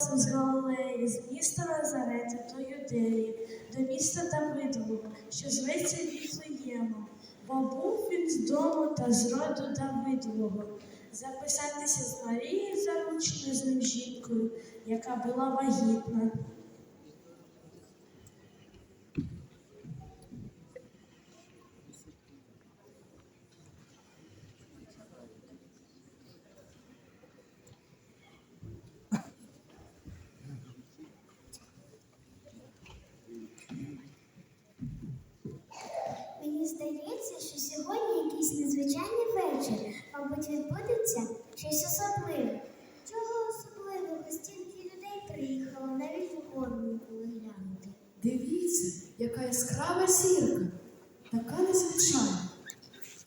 з Галилеї, з міста Назарета до Юдеї, до міста Давидового, що зветься Віфлеємом, бо був він з дому та з роду Давидового, записатися з Марією заручною з ним жінкою, яка була вагітна. Мені здається, що сьогодні якийсь незвичайний вечір. Мабуть, відбудеться щось особливе. Чого особливого? Стільки людей приїхало навіть у горнику глянути. Дивіться, яка яскрава зірка, така незвичайна.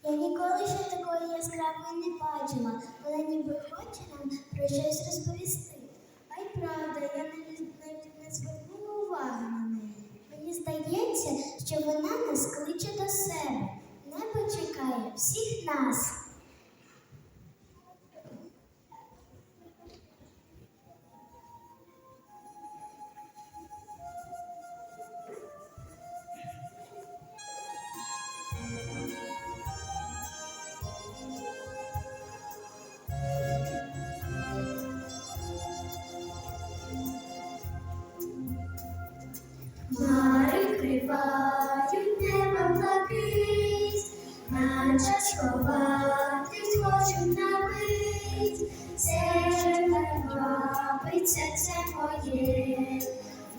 Я ніколи ще такої яскравої не бачила. Вона ніби хоче нам про щось розповісти. А й правда, я навіть не звернула уваги на неї. Мені здається, що вона нас кличе до себе. Небо чекає всіх нас. Наче сховатись хочуть на мить. Серце вабить, серце моє,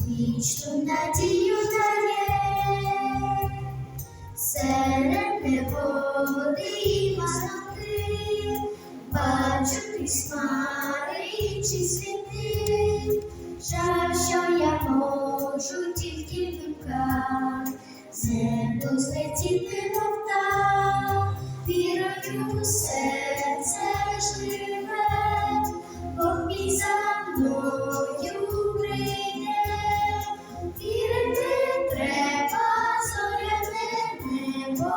вічну надію дає. Серед негоди і масноти бачу хмари інші світи. Жаль, що я можу тільки в думках землю злетіти мов птах. Вірою у серце живе, мною прийде. Треба зоряне небо,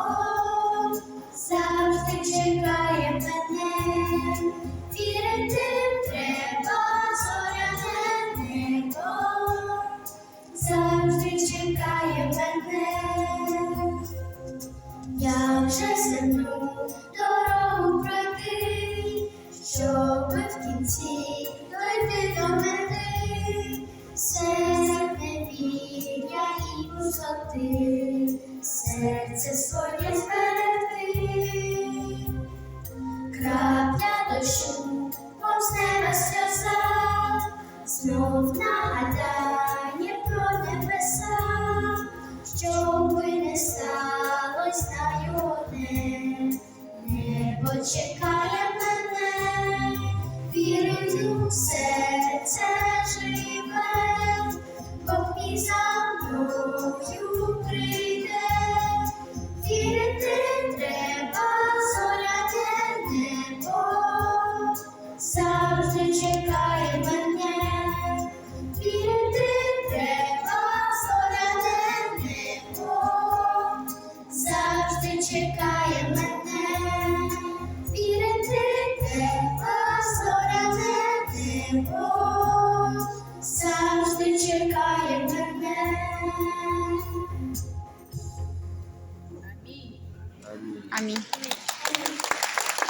завжди чекає мене. Вірити треба зоряне небо, завжди чекає мене. Я вже землю кінці дойти до мети. Серце зберегти. Крапля дощу, Jesus. আমি